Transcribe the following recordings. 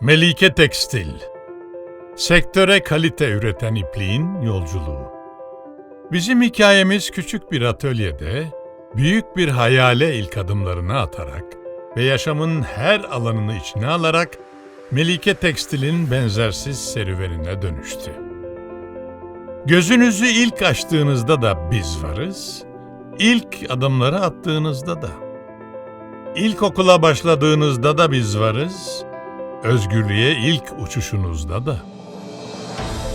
Melike Tekstil Sektöre kalite üreten ipliğin yolculuğu. Bizim hikayemiz küçük bir atölyede, büyük bir hayale ilk adımlarını atarak ve yaşamın her alanını içine alarak Melike Tekstil'in benzersiz serüvenine dönüştü. Gözünüzü ilk açtığınızda da biz varız, ilk adımları attığınızda da. İlkokula başladığınızda da biz varız, özgürlüğe ilk uçuşunuzda da.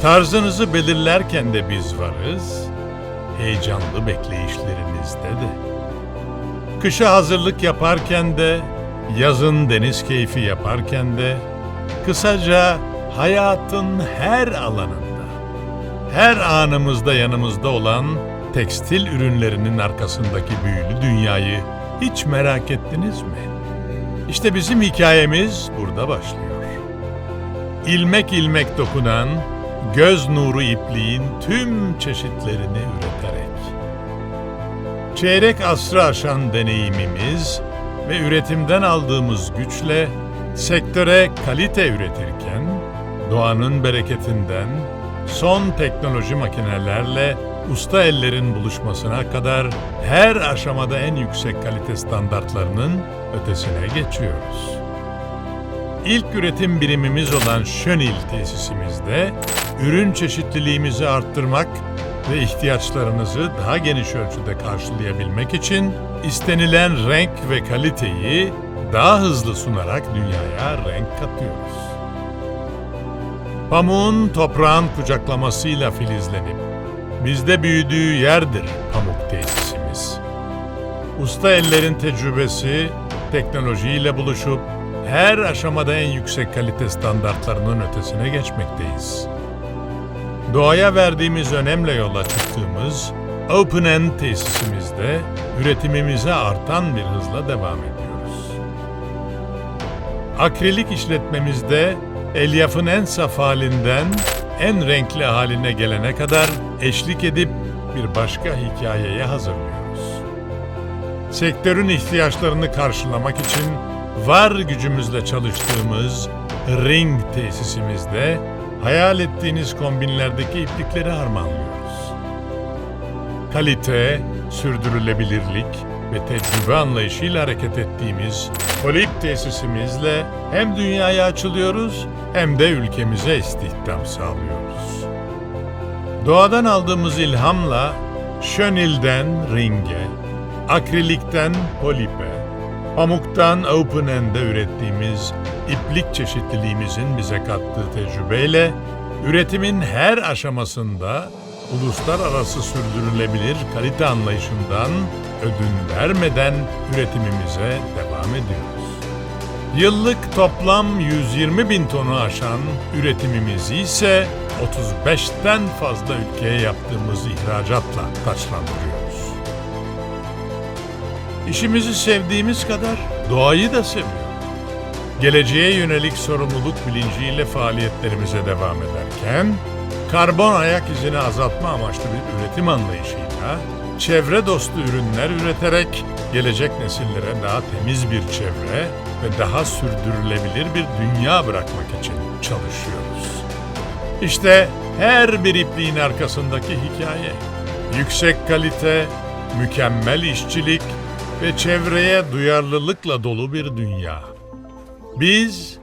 Tarzınızı belirlerken de biz varız, heyecanlı bekleyişlerinizde de. Kışa hazırlık yaparken de, yazın deniz keyfi yaparken de, kısaca hayatın her alanında, her anımızda yanımızda olan tekstil ürünlerinin arkasındaki büyülü dünyayı hiç merak ettiniz mi? İşte bizim hikayemiz burada başlıyor. İlmek ilmek dokunan, göz nuru ipliğin tüm çeşitlerini üreterek. Çeyrek asrı aşan deneyimimiz ve üretimden aldığımız güçle sektöre kalite üretirken, doğanın bereketinden son teknoloji makinelerle usta ellerin buluşmasına kadar her aşamada en yüksek kalite standartlarının ötesine geçiyoruz. İlk üretim birimimiz olan Şönil tesisimizde ürün çeşitliliğimizi arttırmak ve ihtiyaçlarınızı daha geniş ölçüde karşılayabilmek için istenilen renk ve kaliteyi daha hızlı sunarak dünyaya renk katıyoruz. Pamuğun toprağın kucaklamasıyla filizlenip bizde büyüdüğü yerdir pamuk tesisimiz. Usta ellerin tecrübesi, teknolojiyle buluşup her aşamada en yüksek kalite standartlarının ötesine geçmekteyiz. Doğaya verdiğimiz önemle yola çıktığımız Open End tesisimizde üretimimize artan bir hızla devam ediyoruz. Akrilik işletmemizde elyafın en saf halinden en renkli haline gelene kadar eşlik edip bir başka hikayeye hazırlıyoruz. Sektörün ihtiyaçlarını karşılamak için var gücümüzle çalıştığımız Ring tesisimizde hayal ettiğiniz kombinlerdeki iplikleri harmanlıyoruz. Kalite, sürdürülebilirlik ve tecrübe anlayışıyla hareket ettiğimiz Polip tesisimizle hem dünyaya açılıyoruz hem de ülkemize istihdam sağlıyoruz. Doğadan aldığımız ilhamla Şönil'den Ring'e, akrilikten Polip'e, pamuktan Open End'e ürettiğimiz iplik çeşitliliğimizin bize kattığı tecrübeyle üretimin her aşamasında uluslararası sürdürülebilir kalite anlayışından ödün vermeden üretimimize devam ediyoruz. Yıllık toplam 120 bin tonu aşan üretimimizi ise 35'ten fazla ülkeye yaptığımız ihracatla taçlandırıyoruz. İşimizi sevdiğimiz kadar doğayı da seviyoruz. Geleceğe yönelik sorumluluk bilinciyle faaliyetlerimize devam ederken, karbon ayak izini azaltma amaçlı bir üretim anlayışıyla çevre dostu ürünler üreterek gelecek nesillere daha temiz bir çevre ve daha sürdürülebilir bir dünya bırakmak için çalışıyoruz. İşte her bir ipliğin arkasındaki hikaye. Yüksek kalite, mükemmel işçilik ve çevreye duyarlılıkla dolu bir dünya. Biz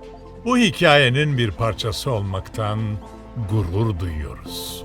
bu hikayenin bir parçası olmaktan gurur duyuyoruz.